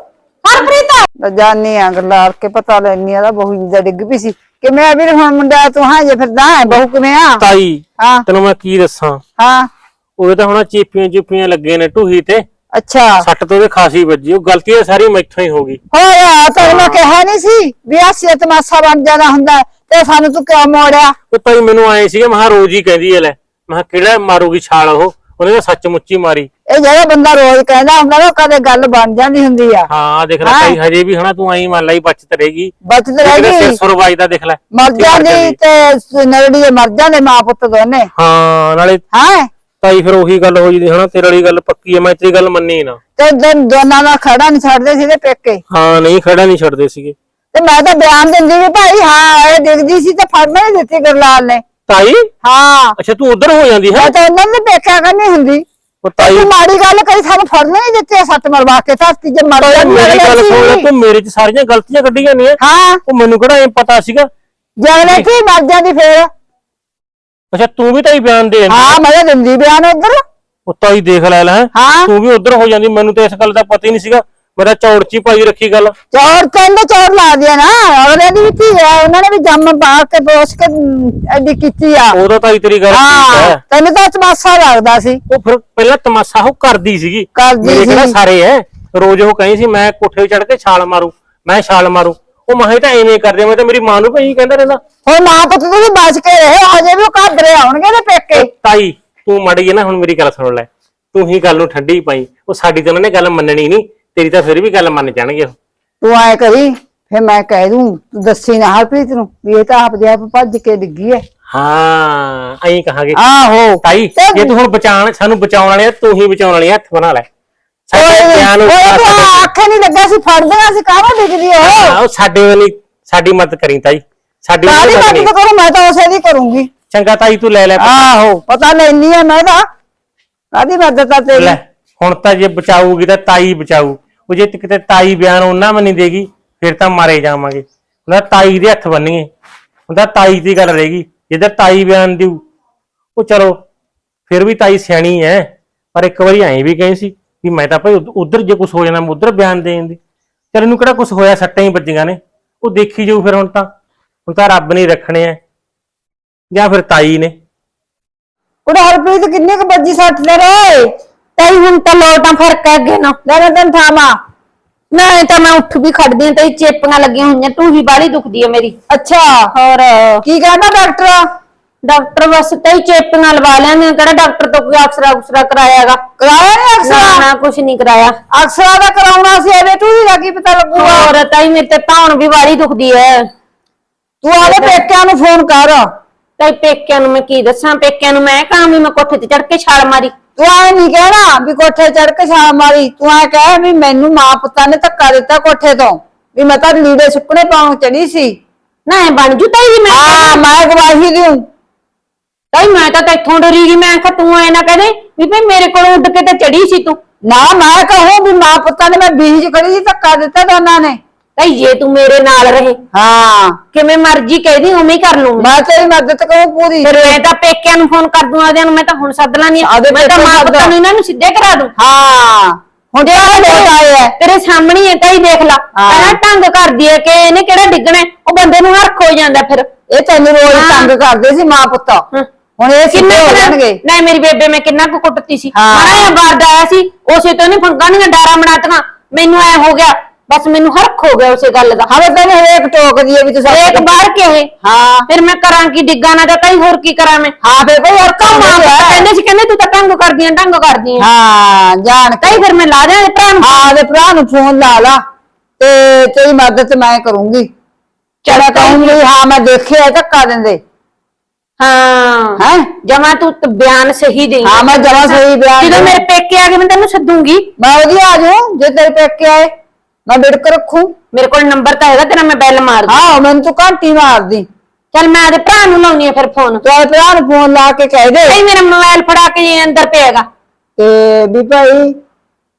ਹਰਪ੍ਰੀਤ। ਜਾਨੀ ਆ ਗੱਲਾਂ ਕੇ ਪਤਾ ਲੈਣੀ ਆ ਦਾ ਬਹੂ ਜੀ ਦਾ ਡਿੱਗ ਪਈ ਸੀ। ਕਿ ਮੈਂ ਵੀ ਹੁਣ ਮੁੰਡਾ ਤੂੰ ਹਾਂ ਜੇ ਫਿਰਦਾ ਹੈ ਬਹੂ ਕਿਵੇਂ ਆ? ਤਾਈ ਹਾਂ। ਤੈਨੂੰ ਮੈਂ ਕੀ ਦੱਸਾਂ? ਹਾਂ। ਉਹਦੇ ਤਾਂ ਹੁਣ ਚੀਪੀਆਂ ਚੀਪੀਆਂ ਲੱਗੇ ਨੇ ਢੂਹੀ ਤੇ। ਅੱਛਾ। ਸੱਟ ਤੋਂ ਉਹਦੇ ਖਾਸੀ ਵੱਜੀ ਉਹ ਗਲਤੀ ਤਾਂ ਸਾਰੀ ਮੈਥੋਂ ਹੀ ਹੋ ਗਈ। ਹੋਇਆ ਤੈਨੂੰ ਮੈਂ ਕਿਹਾ ਨਹੀਂ ਸੀ ਵੀ ਆਸੀਆ ਤਮਾਸ਼ਾ ਬਣ ਜਾਣਾ ਹੁੰਦਾ ਤੇ ਸਾਨੂੰ ਤੂੰ ਕਿਉਂ ਮੋੜਿਆ? ਉਹ ਤਾਈ ਮੈਨੂੰ ਆਏ ਸੀਗੇ ਮਹਾ ਰੋਜ਼ ਹੀ ਕਹਿੰਦੀ ਐ ਲੈ। ਮੈਂ ਕਿਹਾ ਕਿਹੜਾ ਮਾਰੂਗੀ ਛਾਲ ਉਹ? ਉਹਨੇ ਤਾਂ ਸੱਚ ਮੁੱਚੀ ਮਾਰੀ। ਇਹ ਜਿਹੜਾ ਬੰਦਾ ਰੋਜ਼ ਕਹਿੰਦਾ ਹੁੰਦਾ ਨਾ ਉਹ ਕਦੇ ਗੱਲ ਬਣ ਜਾਂਦੀ ਹੁੰਦੀ ਆ। ਹਾਂ ਦੇਖ ਲੈ ਹਾਂ। ਹਜੇ ਵੀ ਹਨਾ ਤੂੰ ਆਈ ਮੰਨ ਲਈ ਬਚਤ ਰਹੇਗੀ। ਬਚਤ ਰਹਿ ਕਿਤੇ ਸਿਰ ਗਈ ਸੁਰ ਵੱਜਦਾ ਦੇਖ ਲੈ। ਮਰ ਜਾਂਦੀ ਤੇ ਨਰੜੀ ਦੇ ਮਰ ਜਾਂਦੇ ਮਾਂ ਪੁੱਤ ਦੋਨੇ। ਹਾਂ ਨਾਲੇ ਹਾਂ। ਤਾਈ ਫਿਰ ਉਹੀ ਗੱਲ ਹੋ ਜਾਂਦੀ ਹਨਾ ਤੇਰੇ ਵਾਲੀ ਗੱਲ ਪੱਕੀ ਐ ਮੈਂ ਤੇਰੀ ਗੱਲ ਮੰਨੀ ਨਾ। ਤੇ ਦੋਨ- ਦੋਨਾਂ ਦਾ ਖੜਾ ਨਹੀਂ ਛੱਡਦੇ ਸੀ ਤੇ ਪੇਕੇ? ਹਾਂ ਨਹੀਂ ਖੜਾ ਨਹੀਂ ਛੱਡਦੇ ਸੀਗੇ। ਤੇ ਮੈਂ ਤਾਂ ਬਿਆਨ ਦਿੰਦੀ ਵੀ ਭਾਈ ਹਾਂ ਇਹ ਦਿਖਦੀ ਸੀ ਤੇ ਫੜ ਨਹੀਂ ਦਿੱਤੀ ਗਰਲਾਲ ਨੇ। ਤਾਈ? ਹਾਂ। ਅੱਛਾ ਤੂੰ ਉਧਰ ਹੋ ਜਾਂਦੀ ਹੈ? ਮੈਂ ਤਾਂ ਉਹਨਾਂ ਨੇ ਦੇਖਿਆ ਕਰਨੀ ਹੁੰਦੀ। ਉਹ ਤਾਈ ਤੂੰ ਮਾੜੀ ਗੱਲ ਕਰੀ ਸਾਨੂੰ ਫੜ ਨਹੀਂ ਦਿੱਤੇ ਸੱਟ ਮਰਵਾ ਕੇ ਧਰਤੀ ਜੇ ਮਰ ਮੇਰੀ ਗੱਲ ਸੁਣ ਲੈ ਤੂੰ ਮੇਰੇ ਚ ਸਾਰੀਆਂ ਗਲਤੀਆਂ ਕੱਢੀਆਂ ਨੇ। ਹਾਂ। ਉਹ ਮੈਨੂੰ ਕਿਹੜਾ ਇਹ ਪਤਾ ਸੀਗਾ? ਜਗਲੇ ਕੀ ਮਰ ਜਾਂਦੀ ਫੇਰ। ਅੱਛਾ ਤੂੰ ਵੀ ਤਾਈ ਬਿਆਨ ਦੇ। ਹਾਂ ਮੈਂ ਤਾਂ ਦਿੰਦੀ ਬਿਆਨ ਉਧਰ। ਉਹ ਤਾਈ ਦੇਖ ਲੈ ਲੈ। ਹੈਂ। ਹਾਂ ਤੂੰ ਵੀ ਉਧਰ ਹੋ ਜਾਂਦੀ ਮੈਨੂੰ ਤੇ ਇਸ ਗੱਲ ਦਾ ਪਤਾ ਹੀ ਨਹੀਂ ਸੀਗਾ। ਮੇਰਾ ਚੌੜਚੀ ਪਾਈ ਰੱਖੀ ਗੱਲ। ਚੋਰ ਕਹਿੰਦੇ ਚੋਰ ਲਾ ਦਿਆ ਨਾ। ਦੀ ਵੀ ਧੀ ਹੈ ਉਹਨਾਂ ਨੇ ਵੀ ਜੰਮ ਪਾ ਕੇ ਕੇ ਅਮ, ਐਡੀ ਕੀਤੀ ਆ। ਉਦੋਂ ਤਾਈ ਤੇਰੀ ਗੱਲ ਠੀਕ ਹਾਂ ਹੈ। ਤੈਨੂੰ ਤਾਂ ਤਮਾਸ਼ਾ ਲੱਗਦਾ ਸੀ। ਉਹ ਫਿਰ ਪਹਿਲਾਂ ਤਮਾਸ਼ਾ ਉਹ ਕਰਦੀ ਸੀਗੀ। ਕਰਦੀ ਸੀ। ਸਾਰੇ ਐ ਰੋਜ਼ ਉਹ ਕਹੀ ਸੀ ਮੈਂ ਕੋਠੇ ਚੜ ਕੇ ਛਾਲ ਮਾਰੂ ਮੈਂ ਛਾਲ ਮਾਰੂ। ਉਹ ਮਾਹੀ ਤਾਂ ਐਵੇਂ ਕਰਦੇ ਮੈਂ ਤਾਂ ਮੇਰੀ ਮਾਂ ਨੂੰ ਭਈ ਕਹਿੰਦਾ ਰਹਿੰਦਾ। ਹੁਣ ਮਾਂ ਪੁੱਤ ਤੂੰ ਵੀ ਬਚ ਕੇ ਰਹੇ ਅਜੇ ਵੀ ਉਹ ਘਾਦਰੇ ਆਉਣਗੇ ਤੇ ਪੇਕੇ। ਤਾਈ ਤੂੰ ਮੜੀ ਨਾ ਹੁਣ ਮੇਰੀ ਗੱਲ ਸੁਣ ਲੈ। ਤੂੰ ਹੀ ਗੱਲ ਨੂੰ ਠੰਡੀ ਪਾਈ। ਉਹ ਸਾਡੀ ਤਾਂ ਉਹਨਾਂ ਨੇ ਗੱਲ ਮੰਨਣੀ ਨਹੀਂ ਤੇਰੀ ਤਾਂ ਫਿਰ ਵੀ ਗੱਲ ਮੰਨ ਜਾਣਗੇ ਉਹ। ਤੂੰ ਐ ਕਰੀ ਫੇ ਮੈਂ ਕਹਿ ਦੂੰ ਤੂੰ ਦੱਸੀ ਨਾ ਹਰਪ੍ਰੀਤ ਨੂੰ ਵੀ ਇਹ ਤਾਂ ਆਪਦੇ ਆਪ ਭੱਜ ਕੇ ਡਿੱਗੀ ਐ। ਹਾਂ ਐਂ ਕਹਾਂਗੇ। ਆਹੋ। ਤਾਈ ਤੇ- ਜੇ ਤੂੰ ਹੁਣ ਬਚਾਣ ਸਾਨੂੰ ਬਚਾਉਣ ਵਾਲੀ ਆ ਤੂੰ ਹੀ ਬਚਾਉਣ ਵਾਲੀ ਆ, ਹੱਥ ਬਣਾ ਲੈ। ਸਾਡੇ ਬਿਆਨ ਨੂੰ ਤੂੰ ਆਖੇ ਨਹੀਂ ਲੱਗਾ ਸੀ ਫੜਦੇ ਸੀ ਕਾਹਨੂੰ ਡਿੱਗਦੀ ਉਹ ਉਹ ਸਾਡੇ ਵਾਲੀ ਸਾਡੀ ਮਦਦ ਕਰੀ ਤਾਈ। ਸਾਡੀ ਕਾਹਦੀ ਮਦਦ ਕਰੂੰ ਮੈਂ ਤਾਂ ਉਸੇ ਦੀ ਕਰੂੰਗੀ। ਚੰਗਾ ਤਾਈ ਤੂੰ ਲੈ ਲੈ। ਆਹੋ ਪਤਾ ਲੈਣੀ ਐ ਮੈਂ ਤਾਂ। ਕਾਹਦੀ ਮਦਦ ਆ ਤੇਰੀ? ਲੈ ਹੁਣ ਤਾਂ ਜੇ ਬਚਾਊਗੀ ਤਾਂ ਤਾਈ ਬਚਾਊ। ਉਹ ਜੇ ਕਿਤੇ ਤਾਈ ਬਿਆਨ ਉਹਨਾਂ ਮੈਂ ਨਹੀਂ ਦੇਗੀ ਫਿਰ ਤਾਂ ਮਾਰੇ ਜਾਵਾਂਗੇ। ਤਾਈ ਦੇ ਹੱਥ ਬੰਨੀਏ ਤਾਈ ਦੀ ਗੱਲ ਰਹੇਗੀ। ਜਿੱਧਰ ਤਾਈ ਬਿਆਨ ਦਿਉ ਉਹ ਚਲੋ ਫਿਰ ਵੀ ਤਾਈ ਸਿਆਣੀ ਐ। ਪਰ ਇੱਕ ਵਾਰੀ ਐਂ ਵੀ ਕਹੀ ਸੀ ਵੀ ਮੈਂ ਤਾਂ ਭਾਈ ਉਧਰ ਜੇ ਕੁਝ ਹੋ ਜਾਣਾ ਮੈਂ ਉਧਰ ਬਿਆਨ ਦੇਣ ਦੀ ਚਲ ਇਹਨੂੰ ਕਿਹੜਾ ਕੁਝ ਹੋਇਆ ਸੱਟਾਂ ਹੀ ਵੱਜੀਆਂ ਨੇ। ਉਹ ਦੇਖੀ ਜਾਊ ਫਿਰ ਹੁਣ ਤਾਂ। ਹੁਣ ਤਾਂ ਰੱਬ ਨੇ ਰੱਖਣੇ ਐ ਜਾਂ ਫਿਰ ਤਾਈ ਨੇ। ਕੁੜੇ ਹਰਪ੍ਰੀਤ ਕਿੰਨੇ ਕੁ ਬੱਜੀ ਸੱਟ ਲੈ ਰੇ? ਤਾਈ ਹੁਣ ਤਾਂ ਲੋਟਾਂ ਫ਼ਰਕ ਹੈ ਅੱਗੇ ਨਾ ਲੈ ਮੈਂ ਤੈਨੂੰ ਥਾਮਾ ਨਾ ਇਹ ਤਾਂ ਮੈਂ ਉੱਠ ਵੀ ਖੜਦੀ ਹਾਂ ਤੇ ਚੇਪੀਆਂ ਲੱਗੀਆਂ ਹੋਈਆਂ। ਢੂਹੀ ਬਾਲੀ ਦੁਖਦੀ ਹੈ ਮੇਰੀ। ਅੱਛਾ ਹੋਰ। ਕੀ ਕਹਿੰਦਾ ਡਾਕਟਰ? ਡਾਕਟਰ ਬਸ ਤਾਈ ਚੇਪੀਆਂ ਲਵਾ ਲੈਣੇ ਕਿਹੜਾ ਡਾਕਟਰ ਤੋਂ ਕੋਈ ਅਕਸਰਾ ਉਕਸਰਾ ਕਰਾਇਆਗਾ? ਕਰਾਇਆ ਨਹੀਂ ਨਾ ਅਕਸਰਾ ਨਾ ਕੁਝ ਨਹੀਂ ਕਰਾਇਆ। ਅਕਸਰਾ ਦਾ ਕਰਾਉਣਾ ਸੀ ਇਹਦੇ ਤੂੰ ਹੀ ਕੀ ਪਤਾ ਲੱਗੂਗਾ। ਹੋਰ ਤਾਈ ਮੇਰੇ ਤੇ ਧੌਣ ਵੀ ਬਾਲੀ ਦੁਖਦੀ ਹੈ ਤੂੰ ਆਲੇ ਪੇਕਿਆਂ ਨੂੰ ਫੋਨ ਕਰ। ਤਾਈ ਪੇਕਿਆਂ ਨੂੰ ਮੈਂ ਕੀ ਦੱਸਾਂ ਪੇਕਿਆਂ ਨੂੰ ਮੈਂ ਕਹਾਂ ਵੀ ਮੈਂ ਕੋਠੇ ਤੇ ਚੜ ਕੇ ਛਾਲ ਮਾਰੀ। ਤੂੰ ਐ ਨਹੀਂ ਕਹਿਣਾ ਵੀ ਕੋਠੇ ਚੜ ਕੇ ਛਾਲ ਮਾਰੀ। ਤੂੰ ਐ ਕਹਿ ਵੀ ਮੈਨੂੰ ਮਾਂ ਪੁੱਤਾਂ ਨੇ ਧੱਕਾ ਦਿੱਤਾ ਕੋਠੇ ਤੋਂ ਵੀ ਮੈਂ ਤਾਂ ਲੀੜੇ ਸੁੱਕਣੇ ਪਾਉਣ ਚੜੀ ਸੀ। ਨਾ ਬਣ ਜੂ ਤਾਈ ਜੀ ਮੈਂ ਹਾਂ ਮੈਂ ਗਵਾਹੀ ਮੈਂ ਤਾਂ ਤੈਥੋਂ ਡਰੀ ਗਈ ਮੈਂ ਕਿਹਾ ਤੂੰ ਐ ਨਾ ਕਹਦੇ ਵੀ ਭਈ ਮੇਰੇ ਕੋਲ ਉੱਡ ਕੇ ਤੇ ਚੜੀ ਸੀ ਤੂੰ। ਨਾ ਮੈਂ ਕਹੂੰ ਵੀ ਮਾਂ ਪੁੱਤਾਂ ਨੇ ਮੈਂ ਬੀਜ ਖੜੀ ਸੀ ਧੱਕਾ ਦਿੱਤਾ ਦੋਨਾਂ ਨੇ। ਤਾਈ ਜੇ ਤੂੰ ਮੇਰੇ ਨਾਲ ਰਹੇ ਹਾਂ। ਕਿਵੇਂ ਮਰਜ਼ੀ ਕਹਿਦੀ ਉਵੇਂ ਹੀ ਕਰ ਲੂੰ। ਮੈਂ ਤੇਰੀ ਮਦਦ ਕਰੂੰ ਪੂਰੀ। ਫਿਰ ਮੈਂ ਤਾਂ ਪੇਕਿਆਂ ਨੂੰ ਫੋਨ ਕਰ ਦੂੰ ਆਦਿਆਂ ਨੂੰ ਮੈਂ ਤਾਂ ਹੁਣ ਸੱਦ ਲਾਂਗੀ ਆਦੇ ਮੈਂ ਤਾਂ ਪੇਕਿਆਂ ਮਾਂ ਨੂੰ ਪੁੱਤਾਂ ਨੂੰ ਇਹਨਾਂ ਨੂੰ ਸਿੱਧੇ ਕਰਾ ਦੂੰ। ਹਾਂ। ਹੁਣ ਤਾਂ ਇਹ ਲੋਟ ਆਏ ਐ ਤੇਰੇ ਸਾਹਮਣੇ ਹੈ ਤਾਈ ਦੇਖ ਲਾ। ਹਾਂ। ਪਹਿਲਾਂ ਢੰਗ ਕਰਦੀ ਹੈ ਕਿ ਇਹਨੇ ਕਿਹੜਾ ਡਿੱਗਣਾ ਹੈ? ਉਹ ਬੰਦੇ ਨੂੰ ਹਰਖ ਹੋ ਜਾਂਦਾ ਫਿਰ। ਇਹ ਤੈਨੂੰ ਰੋਜ਼ ਹਾਂ। ਤੰਗ ਕਰਦੇ ਸੀ ਮਾਂ ਪੁੱਤ। ਹੁਣ ਇਹ ਕਿੰਨੇ ਹੋ ਜਾਣਗੇ। ਨਹੀਂ ਮੇਰੀ ਬੇਬੇ ਮੈਂ ਕਿੰਨਾ ਕੁ ਕੁੱਟਤੀ ਸੀ। ਹਾਂ। ਮਾੜਾ ਜਿਹਾ ਆਇਆ ਸੀ ਉਸੇ ਤੋਂ ਨਹੀਂ ਫੰਗਾ ਨਹੀਂ ਡਾਰਾ ਬਣਾਤੀਆਂ। ਮੈਨੂੰ ਐ ਹੋ ਗਿਆ ਬਸ ਮੈਨੂੰ ਹਰਖ ਹੋ ਗਿਆ ਉਸੇ ਗੱਲ ਦਾ। ਹਵੇ ਤੈਨੂੰ ਹਰੇਕ ਟੋਕਦੀ ਐ ਵੀ ਤੂੰ ਸੱਚ ਇੱਕ ਬਾਹਰ ਕੇ ਇਹ? ਹਾਂ। ਫਿਰ ਮੈਂ ਕਰਾਂ ਕੀ ਡਿੱਗਾ ਨਾ ਤਾਂ ਤਾਈ ਹੋਰ ਕੀ ਕਰਾਂ ਮੈਂ? ਹਾਂ ਫੇ ਕੋਈ ਹੋਰ ਕੰਮ ਮਾਂ ਹੈ। ਕਹਿੰਦੇ ਸੀ ਕਹਿੰਦੇ ਤੂੰ ਤਾਂ ਢੰਗ ਕਰਦੀ ਆਂ ਢੰਗ ਕਰਦੀ ਆਂ ਹਾਂ ਜਾਣ ਕੇ। ਤਾਈ ਫਿਰ ਮੈਂ ਲਾ ਦਿਆਂ ਭਰਾ ਨੂੰ। ਹਾਂ ਦੇ ਭਰਾ ਨੂੰ ਫੋਨ ਲਾ ਲਾ ਤੇ ਤੇਰੀ ਮਦਦ ਮੈਂ ਕਰੂੰਗੀ। ਚੜਾ ਕਹੂੰਗੀ ਹਾਂ ਮੈਂ ਦੇਖਿਆ ਧੱਕਾ ਦਿੰਦੇ। ਹਾਂ। ਹੈ? ਜਮਾ ਤੂੰ ਤ- ਬਿਆਨ ਸਹੀ ਦੇ ਹਾਂ, ਮੈਂ ਜਮਾਂ ਸਹੀ ਬਿਆਨ ਜਦੋਂ। ਮੇਰੇ ਪੇਕੇ ਆ ਗਏ ਮੈਂ ਤੈਨੂੰ ਸੱਦੂਗੀ। ਮੈਂ ਉਹਦੀ ਆ ਜਾਊਂ ਜੇ ਤੇਰੇ ਪੇਕੇ ਆਏ ਮੈਂ ਬਿੜਕ ਰੱਖੂ। ਮੇਰੇ ਕੋਲ ਨੰਬਰ ਤਾਂ ਹੈਗਾ ਤੇਰਾ ਮੈਂ ਬੈਲ ਮਾਰ ਦੂੰ। ਹਾਂ ਮੈਨੂੰ ਤੂੰ ਘੰਟੀ ਮਾਰਦੀ ਚੱਲ ਮੈਂ ਉਹਦੇ ਭਰਾ ਨੂੰ ਲਾਉਣੀ ਆ ਫਿਰ ਫੋਨ। ਤੂੰ ਆਪਣੇ ਭਰਾ ਨੂੰ ਫੋਨ ਲਾ ਕੇ ਕਹਿ ਦੇ। ਨਹੀਂ ਮੇਰਾ ਮੋਬਾਈਲ ਫੜਾ ਕੇ ਇਹ ਅੰਦਰ ਪਿਆਗਾ ਤੇ ਵੀ ਭਾਈ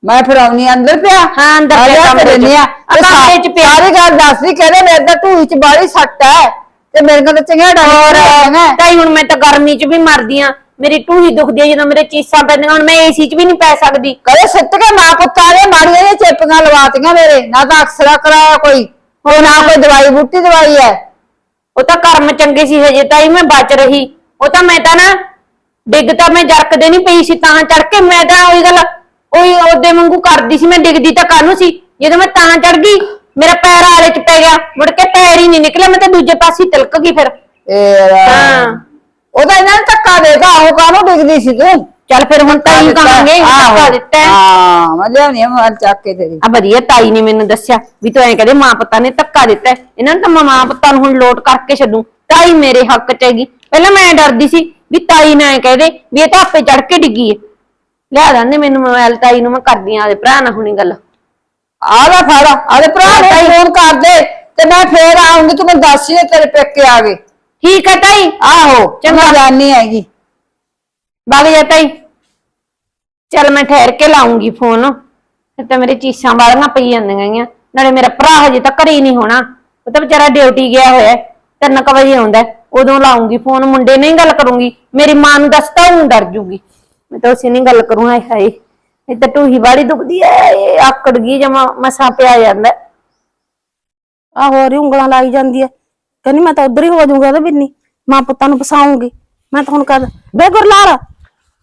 ਮੈਂ ਫਿਰ ਆਉਣੀ ਅੰਦਰ ਪਿਆ? ਹਾਂ, ਅੰਦਰ ਪਿਆ ਜਾ ਕਮਰੇ ਚ। ਆ ਆ ਤੇ ਕਮਰੇ ਚ ਪਿਆ। ਸਾਰੀ ਗੱਲ ਦੱਸਦੀ ਕਹਿੰਦੇ ਮੇਰੇ ਤਾਂ ਢੂਈ ਚ ਬਾੜੀ ਸੱਟ ਹੈ। ਤੇ ਮੇਰੇ ਕੋਲ ਤਾਂ ਚੰਗਾ ਹੋਰ ਡਰ ਹੈ ਤਾਈ ਹੁਣ ਮੈਂ ਤਾਂ ਗਰਮੀ 'ਚ ਵੀ ਮਰਦੀ ਆ। ਮੇਰੀ ਟੂਹੀ ਦੁਖਦੀ ਆ ਜਦੋਂ ਮੇਰੇ ਚੀਸਾਂ ਪੈਂਦੀਆਂ ਹੁਣ ਮੈਂ ਏਸੀ 'ਚ ਵੀ ਨਹੀਂ ਪੈ ਸਕਦੀ। ਕਦੇ ਸਿੱਟ ਕੇ ਮਾਂ ਪੁੱਤਾਂ ਦੇ ਮਾੜੀਆਂ ਜਿਹੀਆਂ ਚੇਪੀਆਂ ਲਵਾਤੀਆਂ ਮੇਰੇ। ਨਾ ਤਾਂ ਅਕਸਰਾ ਕਰਾਇਆ ਕੋਈ। ਹੋਰ ਨਾ ਕੋਈ ਦਵਾਈ ਬੂਟੀ ਦਵਾਈ ਹੈ ਉਹ ਤਾਂ ਕਰਮ ਚੰਗੇ ਸੀ ਹਜੇ ਤਾਈ ਮੈਂ ਬਚ ਰਹੀ। ਉਹ ਤਾਂ ਮੈਂ ਤਾਂ ਨਾ ਡਿੱਗ ਤਾਂ ਮੈਂ ਜਰਕਦੇ ਨਹੀਂ ਪਈ ਸੀ ਤਾਂ ਚੜ ਕੇ ਮੈਂ ਤਾਂ ਉਹੀ ਗੱਲ ਉਹੀ ਉਹਦੇ ਵਾਂਗੂ ਕਰਦੀ ਸੀ ਮੈਂ ਡਿੱਗਦੀ ਤਾਂ ਕਾਹਨੂੰ ਸੀ। ਜਦੋਂ ਮੈਂ ਤਾਂ ਚੜ ਗਈ ਮੇਰਾ ਪੈਰ ਆਲੇ 'ਚ ਪੈ ਗਿਆ ਮੁੜ ਕੇ ਪੈਰ ਹੀ ਨਹੀਂ ਨਿਕਲਿਆ ਮੈਂ ਤਾਂ ਦੂਜੇ ਪਾਸੇ ਹੀ ਤਿਲਕ ਗਈ ਫਿਰ। ਇਹ ਹਾਂ। ਉਹ ਤਾਂ ਇਹਨਾਂ ਨੇ ਧੱਕਾ ਦੇਗਾ ਉਹ ਕਾਹਨੂੰ ਡਿੱਗਦੀ ਸੀ ਤੂੰ? ਚੱਲ ਫਿਰ ਹੁਣ ਤਾਈ ਕਹਾਂਗੇ ਆਹੋ। ਧੱਕਾ ਦਿੱਤਾ ਹੈ। ਹਾਂ ਮੈਂ ਲਿਆਉਣੀ ਆ ਮੋਬਾਈਲ ਚੱਕ ਕੇ ਤੇਰੀ। ਆ ਵਧੀਆ ਤਾਈ ਨੇ ਮੈਨੂੰ ਦੱਸਿਆ ਵੀ ਤੂੰ ਐਂ ਕਹਦੇ ਮਾਂ ਪੁੱਤਾਂ ਨੇ ਧੱਕਾ ਦਿੱਤਾ ਹੈ। ਇਹਨਾਂ ਨੂੰ ਤਾਂ ਮੈਂ ਮਾਂ ਪੁੱਤਾਂ ਨੂੰ ਹੁਣ ਲੋਟ ਕਰਕੇ ਛੱਡੂ। ਤਾਈ ਮੇਰੇ ਹੱਕ ਚ ਹੈਗੀ। ਪਹਿਲਾਂ ਮੈਂ ਡਰਦੀ ਸੀ ਵੀ ਤਾਈ ਨਾ ਐਂ ਕਹਦੇ ਵੀ ਇਹ ਤਾਂ ਆਪੇ ਚੜ ਕੇ ਡਿੱਗੀ ਹੈ। ਲਿਆ ਦੰਨੇ ਮੈਨੂੰ ਮੋਬਾਈਲ ਤਾਈ ਨੂੰ ਮੈਂ ਕਰਦੀ ਆਂ ਆਦੇ ਭਰਾ ਨਾਲ ਹੁਣੀ ਗੱਲ। ਆ ਲੈ ਫੜ ਆਲੇ ਭਰਾ ਨੂੰ ਫੋਨ ਕਰ ਦੇ ਤੇ ਮੈਂ ਫੇਰ ਆਉਂਗੀ ਤੂੰ ਮੈਨੂੰ ਦੱਸ ਹੀ ਤੇਰੇ ਪੇਕੇ ਆ ਗਏ। ਠੀਕ ਹੈ ਤਾਈ। ਆਹੋ ਚੰਗਾ। ਜਾਣੀ ਹੈਗੀ। ਵਗ ਜਾ ਤਾਈ। ਚੱਲ ਮੈਂ ਠਹਿਰ ਕੇ ਲਾਉਂਗੀ ਫੋਨ। ਫਿਰ ਤਾਂ ਮੇਰੇ ਚੀਸਾਂ ਵਾਲੀਆਂ ਪਈ ਜਾਂਦੀਆਂ ਗੀਆਂ ਨਾਲੇ ਮੇਰਾ ਭਰਾ ਹਜੇ ਤੱਕ ਘਰੇ ਹੀ ਨਹੀਂ ਹੋਣਾ। ਉਹ ਤਾਂ ਵਿਚਾਰਾ ਡਿਊਟੀ ਗਿਆ ਹੋਇਆ ਹੈ। ਤਿੰਨ ਕੁ ਵਜੇ ਆਉਂਦਾ ਹੈ। ਉਦੋਂ ਲਾਉਂਗੀ ਫੋਨ ਮੁੰਡੇ ਨਹੀਂ ਗੱਲ ਕਰੂੰਗੀ। ਮੇਰੀ ਮਾਂ ਨੂੰ ਦੱਸਤਾ ਉਹ ਡਰ ਜੂਗੀ। ਮੈਂ ਤਾਂ ਉਸੇ ਨਹੀਂ ਗੱਲ ਕਰੂੰ ਹਾਏ ਹਾਏ। ਇਹ ਤਾਂ ਢੂਹੀ ਬਾੜੀ ਦੁਖਦੀ ਐ ਇਹ ਆਕੜ ਗਈ ਜਮਾ ਮਸਾਂ ਪਿਆ ਜਾਂਦਾ। ਆਹੋ ਹੋਰ ਹੀ ਉਂਗਲਾਂ ਲਾਈ ਜਾਂਦੀ ਐ। ਕਹਿੰਦੀ ਮੈਂ ਤਾਂ ਉਧਰ ਹੀ ਹੋ ਜਾਊਂਗਾ ਉਹਦੇ ਬਿੰਨੀ ਮਾਂ ਪੁੱਤਾਂ ਨੂੰ ਫਸਾਉਂਗੀ ਮੈਂ ਤਾਂ ਹੁਣ ਕਰ ਬੇ ਗੁਰਲਾਲ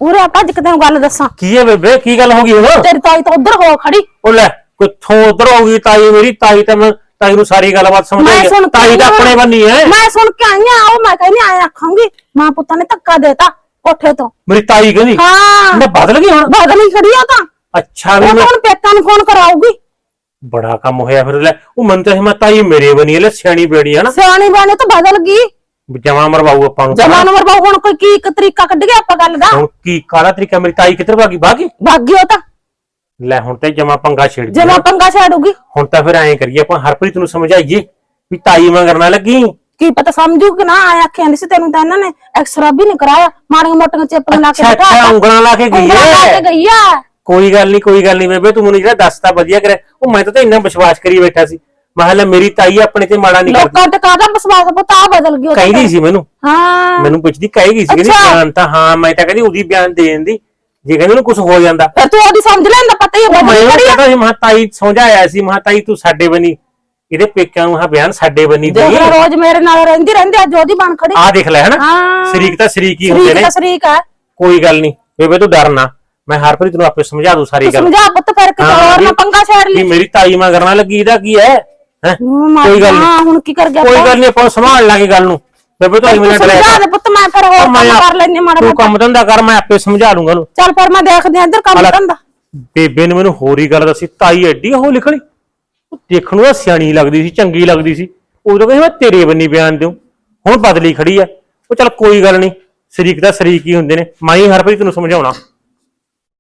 ਉਰੇ ਆ ਭੱਜ ਕੇ ਤੈਨੂੰ ਗੱਲ ਦੱਸਾਂ। ਕੀ ਹੈ ਬੇਬੇ ਕੀ ਗੱਲ ਹੋ ਗਈ ਹੁਣ? ਤੇਰੀ ਤਾਈ ਤਾਂ ਉਧਰ ਹੋ ਖੜੀ। ਉਹ ਲੈ ਕਿੱਥੋਂ ਉਧਰ ਹੋ ਗਈ ਤਾਈ ਮੇਰੀ? ਤਾਈ ਤਾਂ ਮੈਂ ਤਾਈ ਨੂੰ ਸਾਰੀ ਗੱਲਬਾਤ ਸਮਝ ਮੈਂ ਆਈ ਸੁਣ ਹੈ। ਕੇ ਤਾਈ ਤਾਂ। ਆਪਣੇ ਬੰਨੀ ਹੈ ਮੈਂ ਸੁਣ ਕੇ ਆਈ ਆ ਉਹ ਮੈਂ ਕਹਿੰਦੀ ਆਏ ਆਖਾਂਗੀ ਮਾਂ ਪੁੱਤਾਂ ਨੇ ਧੱਕਾ ਦੇਤਾ। ਕੋਠੇ ਤੋਂ। ਮੇਰੀ ਤਾਈ ਕਹਿੰਦੀ ਹਾਂ। ਮੈਂ ਬਦਲ ਗਈ ਹੁਣ? ਬਦਲੀ ਖੜੀ ਆ ਤਾਂ। ਅੱਛਾ ਉਹ ਵੀ ਤਾਂ ਮੈਂ ਹੁਣ ਪੇਕਾਂ ਨੂੰ ਫੋਨ ਕਰਾਊਗੀ? ਬੜਾ ਕੰਮ ਹੋਇਆ ਫਿਰ ਲੈ। ਉਹ ਮਨ ਤਾਂ ਹਿੰਮਤ ਤਾਈ ਮੇਰੇ ਬਣੀ ਹੈ ਲੈ ਸਿਆਣੀ ਬੇੜੀ ਹੈ ਨਾ। ਸਿਆਣੀ ਬਾਣੇ ਤਾਂ ਬਦਲ ਗਈ। ਜਮਾ ਮਰਵਾਊ ਆਪਾਂ ਨੂੰ। ਜਮਾ ਨੰਬਰ ਬਾਹੂ ਹੁਣ ਕੋਈ ਕੀ ਇੱਕ ਤਰੀਕਾ ਕੱਢ ਗਿਆ ਆਪਾਂ ਗੱਲ ਦਾ? ਹੁਣ ਕੀ ਕਾਲਾ ਤਰੀਕਾ? ਮੇਰੀ ਤਾਈ ਕਿੱਧਰ ਭਾਗੀ ਬਾਗੀ ਭਾਗੀ ਉਹ ਤਾਂ। ਲੈ ਹੁਣ ਤੇ ਜਮਾ ਪੰਗਾ ਛਿੜ ਗਿਆ ਜਮਾ ਪੰਗਾ ਛਾੜੂਗੀ। ਹੁਣ ਤਾਂ ਫਿਰ ਐਂ ਕਰੀਏ ਆਪਾਂ ਹਰਪ੍ਰੀਤ ਨੂੰ ਸਮਝਾਈਏ ਵੀ ਤਾਈ ਮੰਗਰ ਨਾ ਲੱਗੀ। ਕੀ ਪਤਾ ਸਮਝੂ ਕਿ ਨਾ ਆਇਆ ਨਹੀਂ ਸੀ ਤੈਨੂੰ ਤਾਂ ਇਹਨਾਂ ਨੇ ਐਕਸਰਾ ਵੀ ਨਹੀਂ ਕਰਾਇਆ ਮਾੜੀਆਂ ਮੋਟੀਆਂ ਚੇਪਾਂ ਲਾ ਕੇ ਅੱਛਾ ਅੱਛਾ। ਉਂਗਲਾਂ ਲਾ ਕੇ ਗਈ ਉਂਗਲਾਂ ਲਾ ਹੈ ਕੇ ਗਈ ਆ ਕੋਈ ਗੱਲ ਨਹੀਂ ਕੋਈ ਗੱਲ ਨਹੀਂ ਬੇਬੇ ਤੂੰ ਮੈਨੂੰ ਜਿਹੜਾ ਦੱਸਤਾ ਵਧੀਆ ਕਰਿਆ। ਉਹ ਮੈਂ ਤਾਂ ਤਾਂ ਇੰਨਾ ਵਿਸ਼ਵਾਸ ਕਰੀ ਬੈਠਾ ਸੀ। ਮੈਂ ਕਿਹਾ ਲੈ ਮੇਰੀ ਤਾਈ ਆਪਣੇ ਤੇ ਮਾੜਾ ਨਹੀਂ ਕਰਦੀ। ਲੋਕਾਂ ਤੇ ਕਾਹਦਾ ਵਿਸ਼ਵਾਸ ਪੁੱਤ? ਆ ਬਦਲ ਗਈ ਕਹਿੰਦੀ ਸੀ ਮੈਨੂੰ। ਹਾਂ। ਮੈਨੂੰ ਪੁੱਛਦੀ ਕਹੇਗੀ ਸੀ ਕਹਿੰਦੀ ਅੱਛਾ। ਬਿਆਨ ਤਾਂ ਹਾਂ ਮੈਂ ਤਾਂ ਕਹਿੰਦੀ ਉਹਦੀ ਬਿਆਨ ਦੇ ਦਿੰਦੀ। ਜੇ ਕਹਿੰਦੀ ਉਹਨੂੰ ਕੁਝ ਹੋ ਜਾਂਦਾ। ਫਿਰ ਤੂੰ ਉਹਦੀ ਸਮਝ ਲੈਂਦਾ ਪਤਾ ਹੀ ਹੈ ਮੈਂ ਬਦਲ ਉਹ ਖੜੀ ਆ। ਕਹਿੰਦਾ ਸੀ ਮਹਾ ਤਾਈ ਸਮਝਾਇਆ ਸੀ ਮਹਾ ਤਾਈ ਤੂੰ ਸਾਡੇ ਬਣੀ। ਇਹਦੇ ਪੇਕਿਆਂ ਨੂੰ ਹਾਂ ਬਿਆਨ ਸਾਡੇ ਬਣੀ ਦੇ ਦੇਖ ਲੈ ਰੋਜ਼ ਮੇਰੇ ਨਾਲ ਰਹਿੰਦੀ ਰਹਿੰਦੀ ਅੱਜ ਉਹਦੀ ਬਣ ਖੜੀ। ਆ ਦੇਖ ਲੈ ਹਨਾ। ਹਾਂ। ਸ਼ਰੀਕ ਤਾਂ ਸ਼ਰੀਕ ਹੀ ਹੁੰਦੇ ਸ਼ਰੀਕ ਨੇ। ਸ਼ਰੀਕ ਹੈ ਕੋਈ ਗੱਲ ਨਹੀਂ। ਬੇਬੇ ਤੂੰ ਡਰਨਾ ਮੈਂ ਹਰਪ੍ਰੀਤ ਨੂੰ ਆਪੇ ਸਮਝਾ ਦੂੰ ਸਾਰੀ ਗੱਲ। ਸਮਝਾ ਪੁੱਤ ਫਿਰ ਕਿਤੇ ਹਾਂ, ਹੋਰ ਨਾ ਪੰਗਾ ਛੇੜ ਲਈ। ਮੇਰੀ ਤਾਈ ਮਾਂ ਕਰਨਾ ਲੱਗੀ ਇਹਦਾ ਕੀ ਹੈ? ਹੈਂ? ਹੂੰ, ਕੋਈ ਗੱਲ ਹਾਂ ਨਹੀਂ। ਹੁਣ ਕੀ ਕਰ ਗਿਆ ਕੋਈ ਗੱਲ ਨਹੀਂ ਆਪਾਂ ਸੰਭਾਲ ਲਾਂਗੇ ਗੱਲ ਨੂੰ। ਬੇਬੇ ਤੂੰ ਮੈਨੂੰ ਡਰਿਆ ਸਮਝਾ ਦੇ ਪੁੱਤ ਮੈਂ ਫਿਰ ਹੋਰ ਕੰਮ ਕਰ ਲੈਣੀ ਮਾੜਾ ਤੂੰ ਕੰਮ ਧੰਦਾ ਕਰ ਮੈਂ ਆਪੇ ਸਮਝਾ ਲੂੰਗਾ ਉਹਨੂੰ। ਚੱਲ ਫਿਰ ਮੈਂ ਦੇਖਦੀ ਆਂ ਇੱਧਰ ਕੰਮ ਧੰਦਾ। ਬੇਬੇ ਨੇ ਮੈਨੂੰ ਹੋਰ ਹੀ ਗੱਲ ਦੱਸੀ ਤਾਈ ਐਡੀ ਉਹ ਲਿਖਣੀ। ਉਹ ਦੇਖਣ ਨੂੰ ਤਾਂ ਸਿਆਣੀ ਲੱਗਦੀ ਸੀ, ਚੰਗੀ ਲੱਗਦੀ ਸੀ। ਉਦੋਂ ਕਹਿੰਦੀ, ਮੈਂ ਤੇਰੇ ਬੰਨੀ ਬਿਆਨ ਦਿਉ। ਹੁਣ ਬਦਲੀ ਖੜੀ ਆ। ਉਹ ਚੱਲ ਕੋਈ ਗੱਲ ਨਹੀਂ, ਸ਼ਰੀਕ ਦਾ ਸ਼ਰੀਕ ਹੀ ਹੁੰਦੇ ਨੇ। ਮੈਂ ਹੀ ਹਰਪ੍ਰੀਤ ਨੂੰ ਸਮਝਾਉਣਾ।